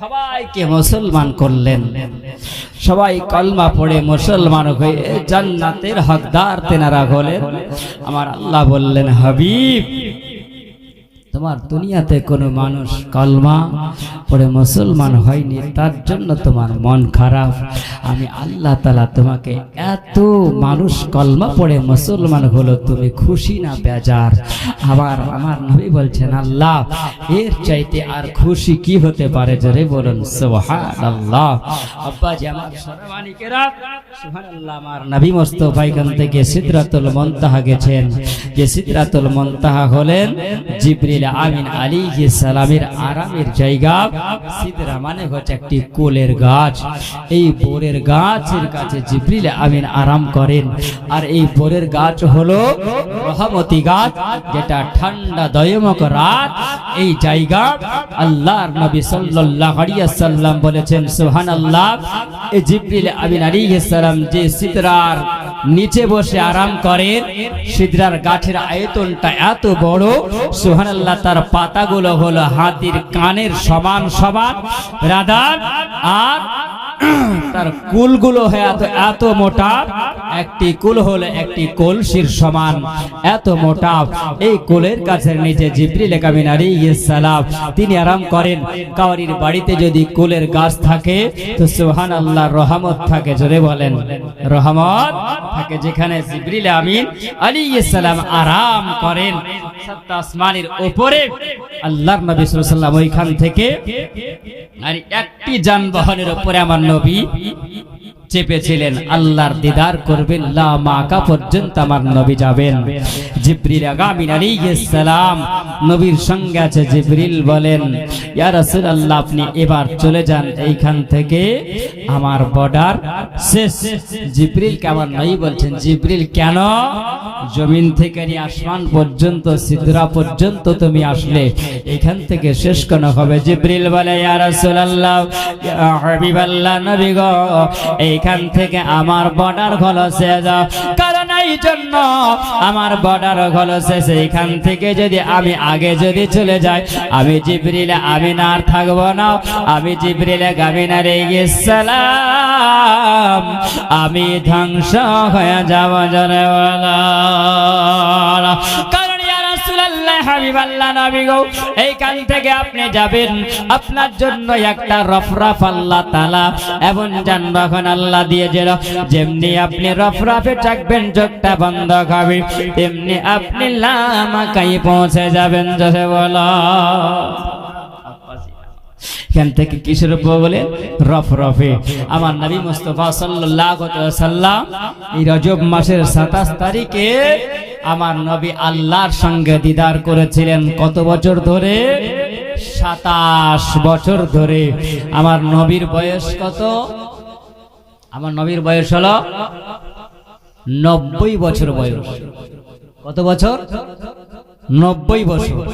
সবাইকে মুসলমান করলেন। সবাই কলমা পড়ে মুসলমান হয়ে জান্নাতের হকদার তেনারা হলেন। আমার আল্লাহ বললেন, হাবিব তোমার দুনিয়াতে কোনো মানুষ কলমা পড়ে মুসলমান হয়নি, তার জন্য তোমার মন খারাপ। আমি আল্লাহ তালা তোমাকে এত মানুষ কলমা পড়ে মুসলমান হলো, তুমি খুশি না বেজার? আবার আমার নবী বলছেন, আল্লাহ, এর চাইতে আর খুশি কি হতে পারে? জোরে বলুন, সুবহানাল্লাহ। আব্বাজি আমার সরমানিকেরা সুবহানাল্লাহ, আমার নবী মোস্তফা এখান থেকে সিদরাতুল মুনতাহা গেছেন। যে সিদরাতুল মুনতাহা হলেন জিবরিল আমিন আলাইহি সালামের আরামের জায়গা। সিদরা মানে হচ্ছে একটি কোলের গাছ। এই বোরের গাছের কাছে জিবরিল আমিন আরাম করেন। আর এই বোরের গাছ হলো রহমতি গাছ, যেটা ঠান্ডা দয়মক রাত। এই জায়গা আল্লাহর নবী সাল্লাল্লাহু আলাইহি সাল্লাম বলেছেন, সুবহানাল্লাহ। এই জিবরিল আমিন আলাইহিস সালাম যে সিদরার নিচে বসে আরাম করেন সিদ্রার গাছের আয়তনটা এত বড়, সুবহানাল্লাহ, তার পাতাগুলো হলো হাতির কানের সমান সমান। রাদার আর তার কুলগুলো এত এত মোটা, একটি কুল হলো একটি কলসির সমান। এত মোটা, এই কুলের কাছে নিচে জিবরিল কামিন আলাইহিস সালাম। তিনি আরাম করেন। কাওয়ারির বাড়িতে যদি কুলের গাছ থাকে, তো সুবহানাল্লাহর রহমত থাকে, জোরে বলেন। রহমত থাকে যেখানে জিবরিল আমিন আলাইহিস সালাম আরাম করেন। আসমানের উপরে আল্লাহর নবী সাল্লাম ওইখান থেকে আর একটি যানবাহনের উপরে আমার নবী চেপেছিলেন, আল্লাহর দিদার করবেন, লা মাকা পর্যন্ত আমার নবী যাবেন। জিবরিল আগামিন আলাইহিস সালাম নবীর সঙ্গে আছে, জিবরিল বলেন, ইয়া রাসূলুল্লাহ, আপনি এবার চলে যান এইখান থেকে, আমার বর্ডার শেষ। জিবরিল কে আমার নবী বলছেন, জিব্রিল, কেন? জমিন থেকে নিয়ে আসমান পর্যন্ত, সিদরা পর্যন্ত তুমি আসলে, এখান থেকে শেষ কেন হবে? জিবরিল বলে, ইয়া রাসূলুল্লাহ, ইয়া হাবিবাল্লাহ, নবী গো এইখান থেকে আমার বর্ডার খলসে যাও। কারণ এই জন্য আমার বর্ডার খলসে সেইখান থেকে যদি আমি আগে যদি চলে যাই, আমি জিবরিল আমি না আর থাকব না। আমি জিবরিল গামিনা রে সালাম আমি ধ্বংস হয়ে যাব জনে এইখান থেকে আপনি যাবেন। আপনার জন্য একটা রফরাফ আল্লাহ তালা এবং যানবাহন আল্লাহ দিয়ে যেন যেমনি আপনি রফরাফে থাকবেন, চোখটা বন্ধ হবে। তেমনি আপনি লামাকাই পৌঁছে যাবেন যে বলো। এখান থেকে কিসের উপর বলে? রফ রফে। আমার নবী মুস্তফা সাল্লাম এই রজব মাসের 27 তারিখে আমার নবী আল্লাহর সঙ্গে দিদার করেছিলেন কত বছর ধরে? সাতাশ বছর ধরে। আমার নবীর বয়স কত? আমার নবীর বয়স হলো নব্বই বছর বয়স। কত বছর? নব্বই বছর।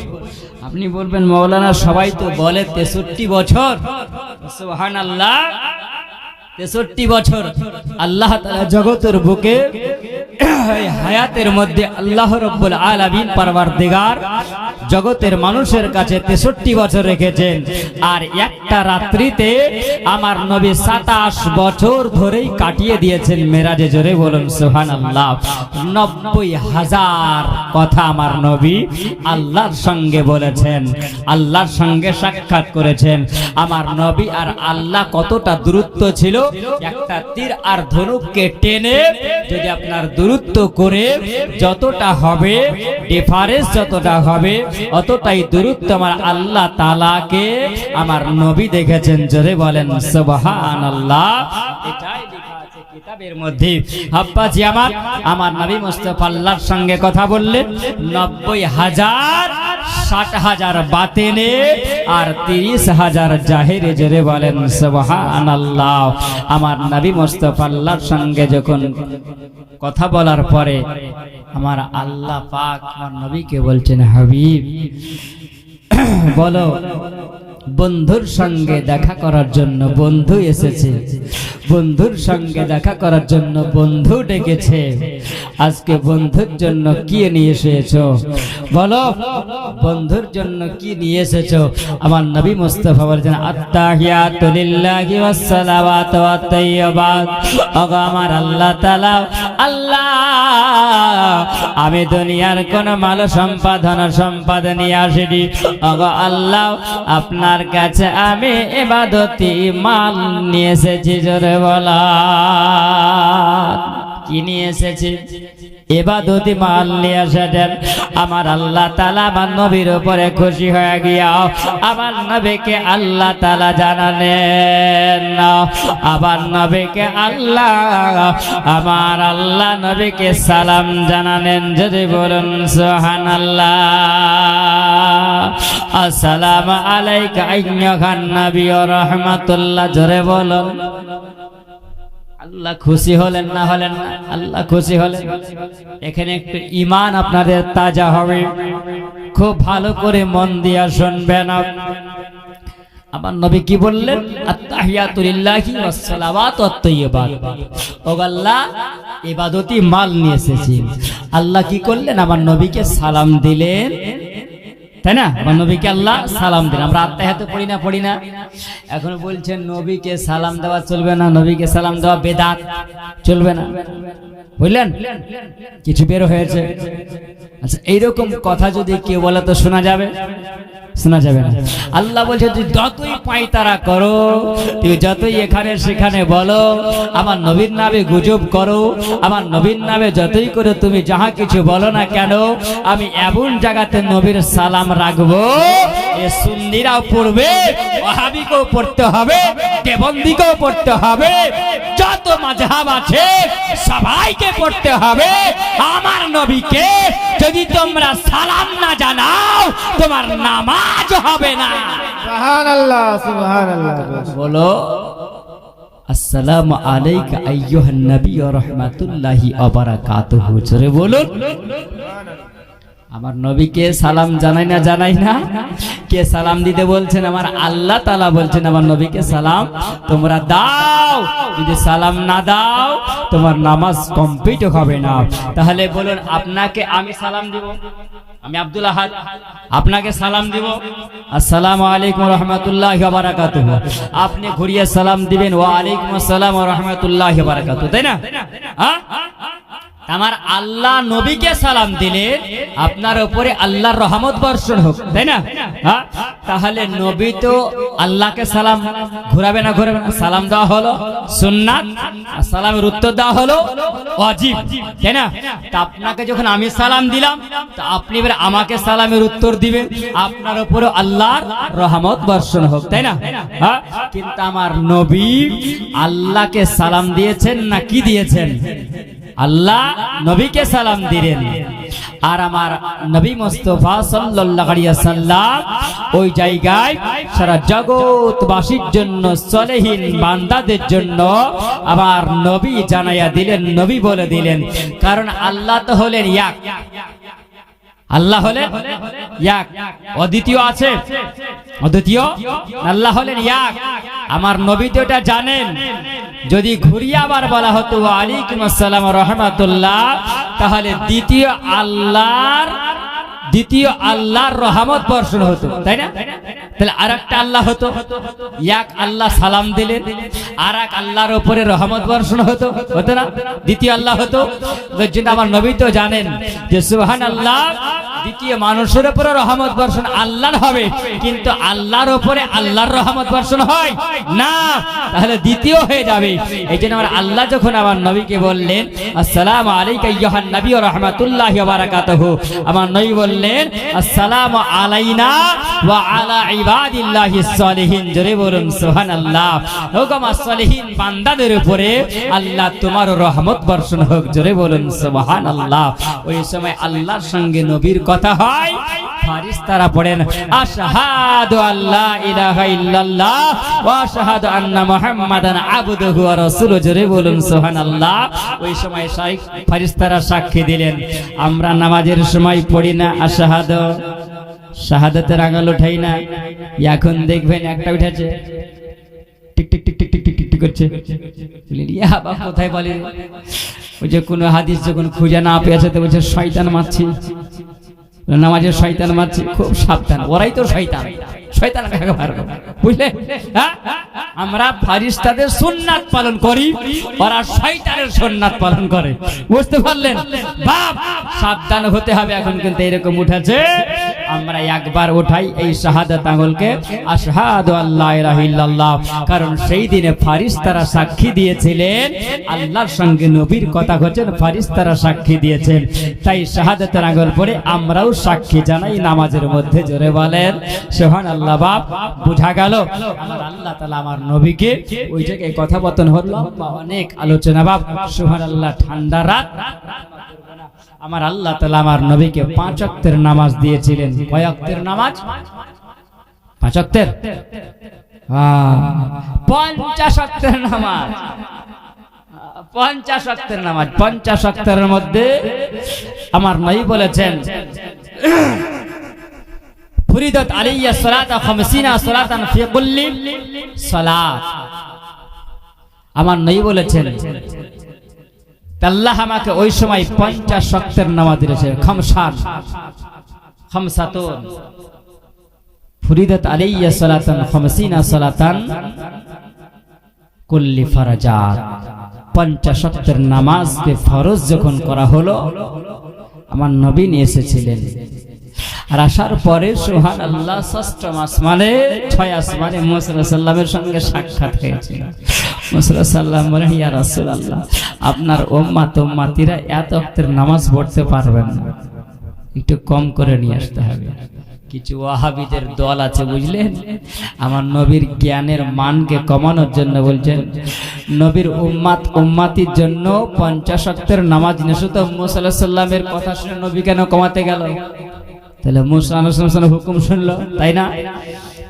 আপনি বলবেন, মৌলানা, সবাই তো বলে তেষট্টি বছর। সোহান আল্লাহ তেষট্টি বছর। আল্লাহ জগতের বুকে হায়াতের মধ্যে আল্লাহ রব্বুল আলামিন পারওয়ারদিগার জগতের মানুষের কাছে তেষট্টি বছর রেখেছেন। আর একটা রাত্রিতে আমার নবী সাতাশ বছর ধরেই কাটিয়ে দিয়েছেন মেরাজে জোরে বলুন সোহান আল্লাহ নব্বই হাজার কথা আমার নবী আল্লাহর সঙ্গে বলেছেন, আল্লাহর সঙ্গে সাক্ষাৎ করেছেন। আমার নবী আর আল্লাহ কতটা দূরত্ব ছিল, একটা তীর আর ধনুককে টেনে যদি আপনার দূরত্ব করে যতটা হবে ডিফারেন্স যতটা হবে, অতটাই দূরত্ব আমার আল্লাহ তালাকে আমার নবী দেখেছেন। জোরে বলেন সুবহান আল্লাহ এটাই কিতাবের মধ্যে। আব্বাজি আমার আমার নবী মুস্তফা সঙ্গে কথা বললেন, নব্বই হাজার, ষাট হাজার বাতেনে আর তিরিশ হাজার জাহেরে। জোরে বলেন সুবহান আল্লাহ আমার নবী মুস্তফা আল্লাহর সঙ্গে যখন কথা বলার পরে আমার আল্লাহ পাক আমার নবীকে বলছেন, হাবিব, বলো, বন্ধুর সঙ্গে দেখা করার জন্য বন্ধু এসেছে। বন্ধুর সঙ্গে দেখা করার জন্য বন্ধু ডেকেছে। আজকে বন্ধুর জন্য কি নিয়ে এসেছ? বলো, বন্ধুর জন্য কি নিয়ে এসেছ? আমার নবী মুস্তাফা বলেছেন, আত্তাহিয়াতু লিল্লাহি ওয়াস সালাওয়াতু ওয়াত তাইয়্যিবাত। ওগো আমার আল্লাহ তাআলা, আল্লাহ, আমি দুনিয়ার কোন মাল সম্পাদন সম্পাদ নিয়ে আসিনি। ওগো আল্লাহ, আপনার কাছে আমি ইবাদতি মাল নিয়ে এসেছি, জোরে কি নিয়ে এসেছি? এবাদতি মাল নিয়ে এসেছেন। আমার আল্লাহ তালা আমার নবীর উপরে খুশি হয়ে আমার নবীকে আল্লাহ তালা জানালেন। নবীকে আল্লাহ, আমার আল্লাহ নবীকে সালাম জানালেন। যদি বলুন সোহান আল্লাহ আসসালাম আলাইকা নবী রহমাতুল্লাহ। জোরে বলুন। আল্লাহ খুশি হলেন না হলেন আল্লাহ খুশি হলেন। এখানে একটু ইমান আপনাদের তাজা হবে। খুব ভালো করে মন দিয়া শুনবেন আমার নবী কি বললেন? ও আল্লাহ, ইবাদতি মাল নিয়ে এসেছি। আল্লাহ কি করলেন? আমার নবীকে সালাম দিলেন। তাই না? আমার নবীকে আল্লাহ সালাম দিন। আমরা আত্মাহাতে পড়ি না। পড়ি না। এখন বলছেন নবীকে সালাম দেওয়া চলবে না নবীকে সালাম দেওয়া বেদাত চলবে না। বুঝলেন? কিছু বের হয়েছে। আচ্ছা এইরকম কথা যদি কেউ বলে তো শোনা যাবে। শোনা যাবে না। আল্লাহ বলছে, তুই যতই পাই তারা করো, তুই যতই এখানে সেখানে বলো, আমার নবীর নামে গুজব করো, আমার নবীর নামে যতই করে তুমি যাহা কিছু বলো না কেন, আমি এমন জায়গাতে নবীর সালাম রাখব, এ সুন্নিরাও পড়বে, ওহাবিকেও পড়তে হবে, দেবন্দিকেও পড়তে হবে যত মাঝহাব আছে সবাইকে পড়তে হবে। আমার নবীকে যদি তোমরা সালাম না জানাও তোমার নামাজ হবে না। বলো আসসালামু আলাইকা আইয়ুহান নবী ওয়া রাহমাতুল্লাহি ওয়া বারাকাতুহু। জোরে বলুন। আমার নবীকে সালাম জানাই না জানাই না? কে সালাম দিতে বলছেন? আমার আল্লাহ তালা বলছেন, আমার নবীকে সালাম তোমরা দাও। যদি সালাম না দাও, তোমার নামাজ কমপ্লিট হবে না। তাহলে বলুন, আপনাকে আমি সালাম দিব? আমি আব্দুল আহাদ, আপনাকে সালাম দিব? আসসালামু আলাইকুম রহমতুল্লাহ বারাকাতুহ। আপনি ঘুরিয়ে সালাম দিবেন। ওয়া আলাইকুম আসসালাম রহমতুল্লাহ বারাকাতুহ। তাই না? হ্যাঁ? আমার আল্লাহ নবীকে সালাম দিলেন আপনার উপরে আল্লাহর রহমত বর্ষণ হোক, তাই না হ্যাঁ? তাহলে নবী তো আল্লাহকে সালাম ঘুরাবে না ঘুরাবে না, সালাম দেওয়া হলো সুন্নাত সালামের উত্তর দেওয়া হলো অজিব, তাই না তা আপনাকে যখন আমি সালাম দিলাম, তা আপনি এবার আমাকে সালামের উত্তর দিবেন, আপনার উপরে আল্লাহর রহমত বর্ষণ হোক, তাই না হ্যাঁ? কিন্তু আমার নবী আল্লাহকে সালাম দিয়েছেন না কি দিয়েছেন আল্লাহ নবীকে সালাম দিলেন। আর আমার নবী মোস্তফা আলাইহি সাল্লাম ওই জায়গায় সারা জগৎবাসীর জন্য, সলেহীন বান্দাদের জন্য আমার নবী জানাইয়া দিলেন, নবী বলে দিলেন। কারণ আল্লাহ তো হলেন এক। আল্লাহ হলেন এক। অদ্বিতীয় আছে? অদ্বিতীয়? আল্লাহ হলেন এক। আমার নবী তো এটা জানেন। যদি ঘুরিয়ে আবার বলা হতো আলাইকুম আসসালাম রহমাতুল্লাহ তাহলে দ্বিতীয় আল্লাহর দ্বিতীয় আল্লাহর রহমত বর্ষণ হতো, তাই না? তাহলে আর একটা আল্লাহ হতো, এক আল্লাহ সালাম দিলেন আর এক আল্লাহর ওপরে রহমত বর্ষণ হতো হতো না? দ্বিতীয় আল্লাহ হতো জন্য আমার নবী তো জানেন যে সুবহান আল্লাহ দ্বিতীয় মানুষের উপরে রহমত বর্ষণ আল্লাহর হবে, কিন্তু আল্লাহর উপরে আল্লাহর রহমত বর্ষণ হয় না, তাহলে দ্বিতীয় হয়ে যাবে। এই জন্য আমার আল্লাহ যখন আমার নবীকে বললেন, আসসালামু আলাইকা ইয়ুহান নবী ওয়া রাহমাতুল্লাহি বারাকাতুহু আমার নবী বললেন আসসালামু আলাইনা ওয়া আলা ইবাদিল্লাহিস সালিহিন। জোরে বলুন, সুবহানাল্লাহ। হুকুম সালিহিন বান্দাদের উপরে আল্লাহ তোমার রহমত বর্ষণ হোক, জোরে বলুন, সুবহানাল্লাহ। ওই সময় আল্লাহর সঙ্গে নবীর কথা হয় ফারিস্তারা পড়েন, আশহাদু আল্লাহ ইলাহা ইল্লাল্লাহ ওয়া আশহাদু আন্না মুহাম্মাদান আবদুহু ওয়া রাসূলুহু। জোরে বলুন, সুবহানাল্লাহ। ওই সময় শাইখ ফারিস্তারা সাক্ষী দিলেন, আমরা নামাজের সময় পড়ি না শাহাদ, শাহাদতের আঙাল উঠাই না। এখন দেখবেন একটা উঠেছে। বা কোথায় বলে? ওই যে কোনো হাদিস যখন না বলছে, শয়তান মারছি। নামাজের শয়তান মারছি। খুব সাবধান, ওরাই তো শয়তান। শয়তান বুঝলে? হ্যাঁ? আমরা ফারিস্তাদের সুন্নাত পালন করি, ওরা শয়তানের সুন্নাত পালন করে। বুঝতে পারলেন? বাপ, সাবধান হতে হবে, এখন কিন্তু এরকম উঠেছে। আমরা একবার উঠাই এই শাহাদাত আঙুলকে। আশহাদু আল্লাহ ইল্লাল্লাহ। কারণ সেই দিনে ফারিস্তারা সাক্ষী দিয়েছিলেন। আল্লাহর সঙ্গে নবীর কথা হচ্ছেন, ফারিস্তারা সাক্ষী দিয়েছেন। তাই শাহাদাতের আঙুল পরে আমরাও সাক্ষী জানাই নামাজের মধ্যে, জোরে বলেন। সোহান আল্লাহ বাপ, বোঝা গেল? আমার আল্লাহ তাআলা আমার নবীকে ওই জায়গায় কথাবতন হলো। বা অনেক আলোচনা, বাপ। সোহান আল্লাহ ঠান্ডা রাত। আমার আল্লাহ তালা আমার নবীকে পাঁচ নামাজ দিয়েছিলেন। কয় নামাজ? পাঁচ ওয়াক্তের নামাজ। পঞ্চাশ নামাজ। পঞ্চাশ মধ্যে আমার নই বলেছেন, ফুরিদত আলাইয়া সালাতা খামসিনা সালাতান ফি কুল্লি সালাত। আমার নবী বলেছেন আল্লাহ আমাকে ওই সময় পঞ্চাশ শক্তের নামাজ দিয়েছে। খামসান। খামসাতুন। ফুরিদত আলাইয়া সালাতান, খামসিনা সালাতান, কুল্লি ফারাজাত। পঞ্চাশ শক্তের নামাজকে ফরজ যখন করা হলো, আমার নবী নিয়ে এসেছিলেন। আর আসার পরে সোহান আল্লাহ ষষ্ঠম আসমানে, ছয় আসমানে মোসরা সঙ্গে সাক্ষাৎ হয়েছিল সাল্লাম আল্লাহ আপনার ওম্মা তোম্মাতিরা এত অক্তের নামাজ পড়তে পারবেন না। একটু কম করে নিয়ে আসতে হবে। কিছু ওয়াহাবিদের দল আছে, বুঝলেন? আমার নবীর জ্ঞানের মানকে কমানোর জন্য বলছেন, নবীর উম্মাত উম্মাতির জন্য পঞ্চাশ অক্তের নামাজ নেশুত মুসাল্লাহ সাল্লামের কথা শুনে নবী কেন কমাতে গেল? তাহলে মুসা আলাইহিস হুকুম শুনলো, তাই না?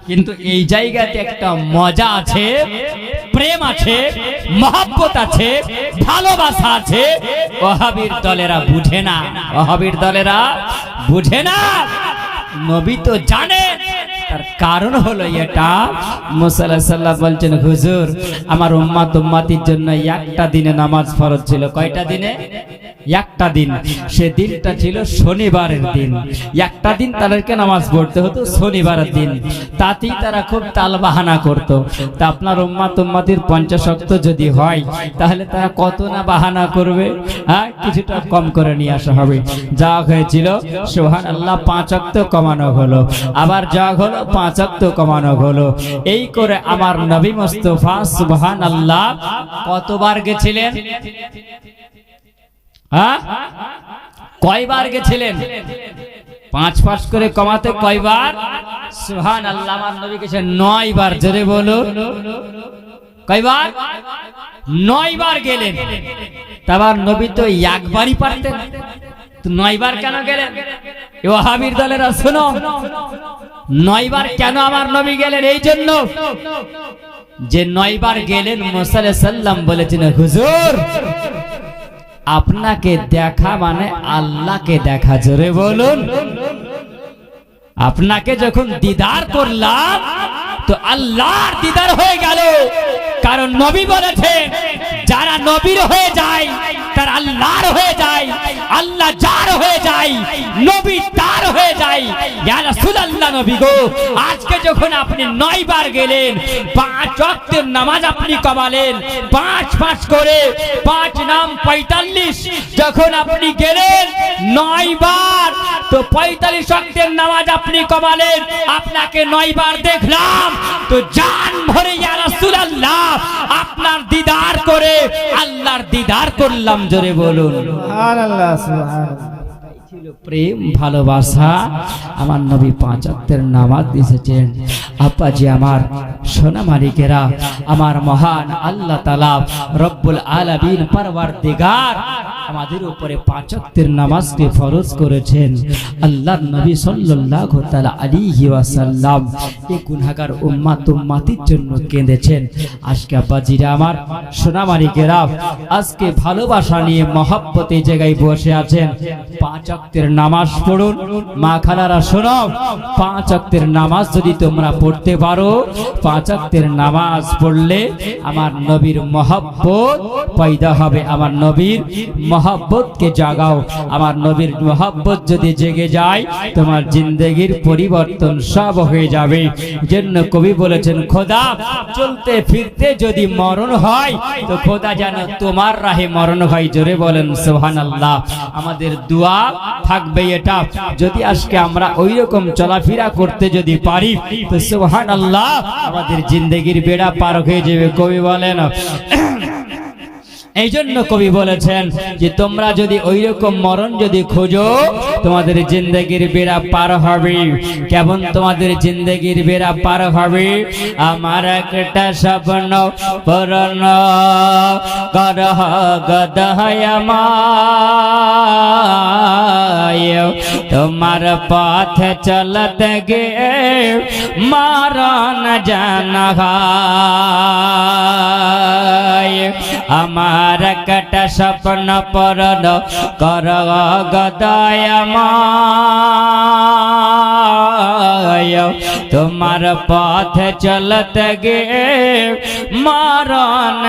কিন্তু এই জায়গাতে একটা মজা আছে, প্রেম আছে, মহাব্বত আছে, ভালোবাসা আছে। ওহাবির দলেরা বুঝে না। ওহাবির দলেরা বুঝে না। নবী তো জানে। তার কারণ হলো এটা। মুসাল্লাহ সাল্লাহ বলছেন, হুজুর, আমার উম্মাত উম্মাতির জন্য একটা দিনে নামাজ ফরজ ছিল। কয়টা দিনে? একটা দিন, সে দিনটা ছিল শনিবারের দিন। একটা দিন তাদেরকে নামাজ পড়তে হতো, শনিবারের দিন। তাতেই তারা খুব তালবাহানা করত। তা আপনার উম্মাত উম্মাতির পঞ্চাশক্ত যদি হয়, তাহলে তারা কত না বাহানা করবে? হ্যাঁ কিছুটা কম করে নিয়ে আসা হবে। যা হয়েছিল সোহান আল্লাহ পাঁচ অক্ত কমানো হলো। আবার যা হলো, পাঁচ অক্ত কমানো হলো। এই করে আমার নবী মুস্তফা সুবহান আল্লাহ কতবার গেছিলেন? হ্যাঁ? কয়বার গেছিলেন? পাঁচ পাঁচ করে কমাতে কয়বার? সুহান আল্লাহ আমার নবী গেছে নয় বার জোরে বলুন কয়বার? নয় বার গেলেন তারপর নবী তো একবারই পারতেন নয়বার কেন গেলেন? এ ওয়াহাবির দলেরা, শোনো। নয়বার কেন আমার নবী গেলেন? এই জন্য যে নয়বার গেলেন মোসালে সাল্লাম বলেছেন হুজুর আপনাকে দেখা মানে আল্লাহকে দেখা, জোরে বলুন। আপনাকে যখন দিদার করলাম, তো আল্লাহর দিদার হয়ে গেল। কারণ নবী বলেছেন যারা নবীর হয়ে যায় তার আল্লাহর হয়ে যায়, আল্লাহ যার হয়ে যায়, নবী তার হয়ে যায়। ইয়া রাসূলুল্লাহ নবী গো, আজকে যখন আপনি নয়বার গেলেন, পাঁচ ওয়াক্তের নামাজ আপনি কমালেন, পাঁচ পাঁচ করে, পাঁচ নাম পঁয়তাল্লিশ, যখন আপনি গেলেন নয়বার, তো পঁয়তাল্লিশ ওয়াক্তের নামাজ আপনি কমালেন, আপনাকে নয়বার দেখলাম, তো জান ভরে ইয়া রাসূলুল্লাহ, আপনার দিদার করে, আল্লাহর দিদার করলাম জোরে বলুন। আল্লাহ প্রেম, ভালোবাসা। আমার নবী পাঁচ অক্তের নামাজ দিয়েছেন। আব্বাজি আমার সোনা মালিকেরা, আমার মহান আল্লাহ তালা রব্বুল আলামিন পারবার দিগার আমাদের উপরে পাঁচ অক্তের নামাজকে ফরজ করেছেন। আল্লাহর নবী সাল্লাল্লাহু তাআলা আলাইহি ওয়াসাল্লাম এই গুনাহগার উম্মাত উম্মাতির জন্য কেঁদেছেন। আজকে আব্বাজিরা আমার সোনা মালিকেরা আজকে ভালোবাসা নিয়ে মহব্বত জায়গায় বসে আছেন। পাঁচ অক্ত অক্তের নামাজ পড়ুন। মা খালারা, শোনো, পাঁচ অক্তের নামাজ যদি তোমরা পড়তে পারো, পাঁচ অক্তের নামাজ পড়লে আমার নবীর মহব্বত পয়দা হবে। আমার নবীর মহব্বতকে জাগাও। আমার নবীর মহব্বত যদি জেগে যায়, তোমার জিন্দগির পরিবর্তন সব হয়ে যাবে। জন্য কবি বলেছেন, খোদা চলতে ফিরতে যদি মরণ হয়, তো খোদা যেন তোমার রাহে মরণ হয়। জোরে বলেন সোহান আল্লাহ আমাদের দোয়া থাকবে এটা। যদি আজকে আমরা ওই রকম চলাফেরা করতে যদি পারি, তো সোহান আল্লাহ আমাদের জিন্দগির বেড়া পার হয়ে যাবে। কবি বলেন এই জন্য কবি বলেছেন যে তোমরা যদি ওই রকম মরণ যদি খোঁজো, তোমাদের জিন্দগির বেড়া পার হবে। কেমন তোমাদের জিন্দগির বেড়া পার হবে? আমার একটা স্বপ্ন পূরণ গদহয়মায় তোমার পথ চলত গে মারণ জানহায় আমার কট স্বপ্ন পরন কর গদয়মায় তোমার পথ চলত গে মারণ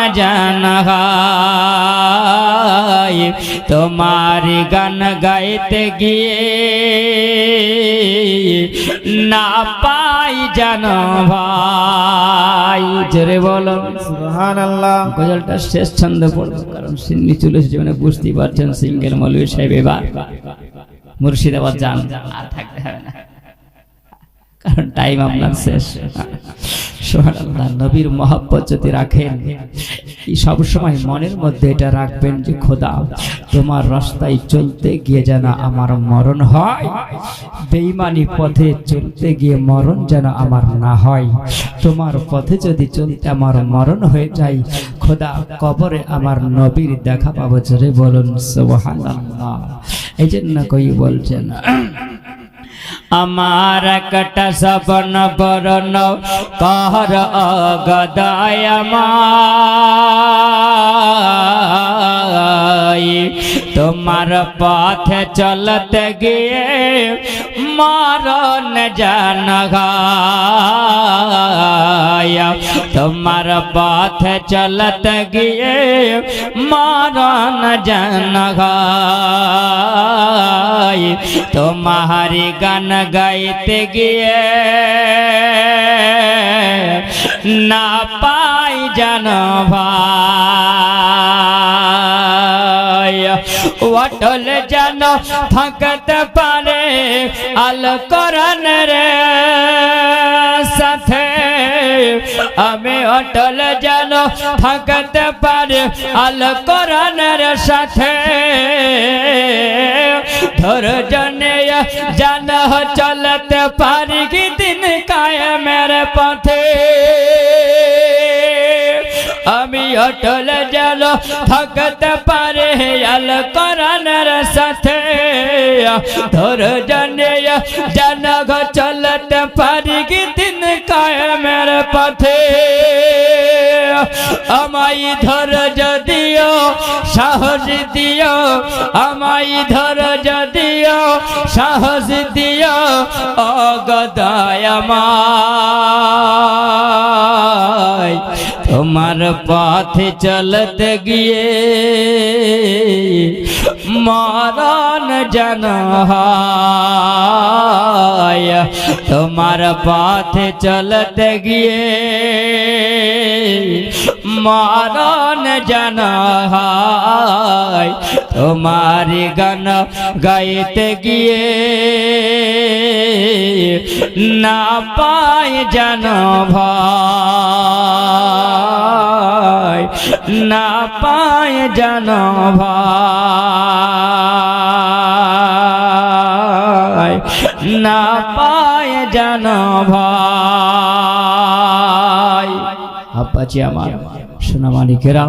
জানহায় তোমারি গান গাইতে গিয়ে না পাই জান ভাই জোরে বলো সুবহানাল্লাহ গজলটা শেষ ছন্দ পড়ব কারণ সিন্নি চলে এসেছে মানে বুঝতেই পারছেন সিঙ্গেল মৌলভী সাহেব এবার মুর্শিদাবাদ যান আর থাকতে হবে না। কারণ টাইম আপনার শেষ। নবীর মহাব্বত যদি রাখেন এই সবসময় মনের মধ্যে এটা রাখবেন যে খোদা তোমার রাস্তায় চলতে গিয়ে যেন আমার মরণ হয় বেইমানি পথে চলতে গিয়ে মরণ যেন আমার না হয় তোমার পথে যদি চলতে আমার মরণ হয়ে যায় খোদা কবরে আমার নবীর দেখা পাবো। জোরে বলুন সুবহানাল্লাহ। এই জন্য কই বলছেন আমার একটা সপন বরণ কর তোমার পথে চলতে গিয়ে মরণ জান তোমার পথে চলতে গিয়ে মরণ জান তোমারি গান গাইতে গিয়ে না পাই জান অটল যেন থাকতে পারে আল করন রে। আমি অটল যেন থাকতে পারে। আল করনের সাথে ধর জনে চলতে পারি কি দিন কায়েমের পথে। আমি অটল যেন থাকতে পারে আল করনের সাথে ধর জনে চলতে পারি কি কায়েমের পথে। আমাই ধর যদিও, সাহস দিও আমাই ধর যদিও, সাহস দিও অগদায় আমায় তোমার পথে চলতে গিয়ে মরণ জন হয় তোমার পথে চলতে গিয়ে মরণ জন হয় তোমার গান গাইতে গিয়ে না পায় জন ভাই, না পায় জন ভাই, না পায় জন ভাই। আব্বাজি আমার। সোনামানিকেরা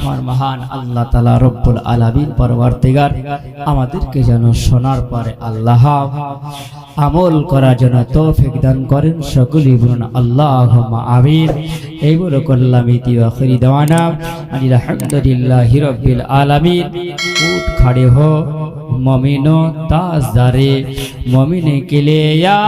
আমার মহান আল্লাহ তালা রব্বুল আলামিন পরবর্তীগার আমাদেরকে যেন শোনার পরে আল্লাহ আমল করার জন্য তৌফিক দান করেন সকলেই বলুন আল্লাহ আমিন। এই বলে করলাম ইতি আখরি দেওয়ানা, আলহামদুলিল্লাহ রব্বিল আলামিন। উঠ খাড়ে হো, মমিনো তাজদারে মমিনে কেলেয়া